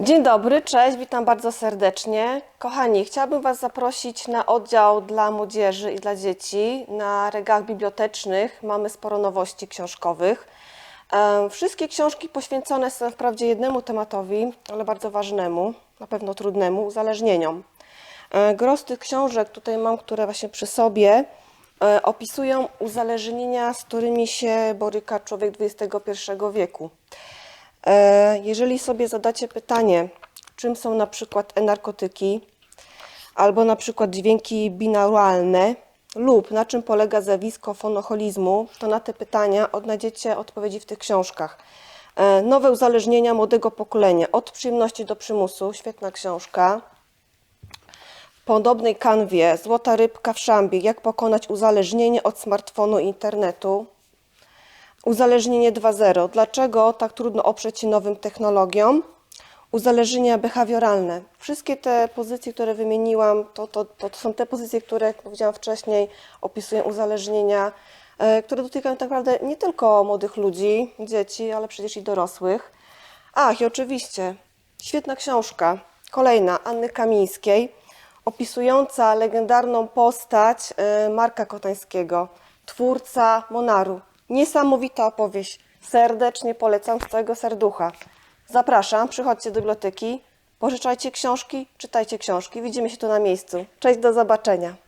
Dzień dobry, cześć, witam bardzo serdecznie. Kochani, chciałabym Was zaprosić na oddział dla młodzieży i dla dzieci. Na regałach bibliotecznych mamy sporo nowości książkowych. Wszystkie książki poświęcone są wprawdzie jednemu tematowi, ale bardzo ważnemu, na pewno trudnemu, uzależnieniom. E, Gros tych książek, tutaj mam, które właśnie przy sobie, e, opisują uzależnienia, z którymi się boryka człowiek XXI wieku. E, Jeżeli sobie zadacie pytanie, czym są na przykład e-narkotyki, albo na przykład dźwięki binauralne, lub na czym polega zjawisko fonoholizmu, to na te pytania odnajdziecie odpowiedzi w tych książkach. E, Nowe uzależnienia młodego pokolenia, od przyjemności do przymusu, świetna książka. Podobnej kanwie Złota rybka w szambie, jak pokonać uzależnienie od smartfonu i internetu. Uzależnienie 2.0. Dlaczego tak trudno oprzeć się nowym technologiom? Uzależnienia behawioralne. Wszystkie te pozycje, które wymieniłam, to, to, to są te pozycje, które, jak powiedziałam wcześniej, opisują uzależnienia, e, które dotykają tak naprawdę nie tylko młodych ludzi, dzieci, ale przecież i dorosłych. Ach, i oczywiście, świetna książka, kolejna, Anny Kamińskiej, opisująca legendarną postać e, Marka Kotańskiego, twórca Monaru. Niesamowita opowieść. Serdecznie polecam z całego serducha. Zapraszam, przychodźcie do biblioteki, pożyczajcie książki, czytajcie książki. Widzimy się tu na miejscu. Cześć, do zobaczenia.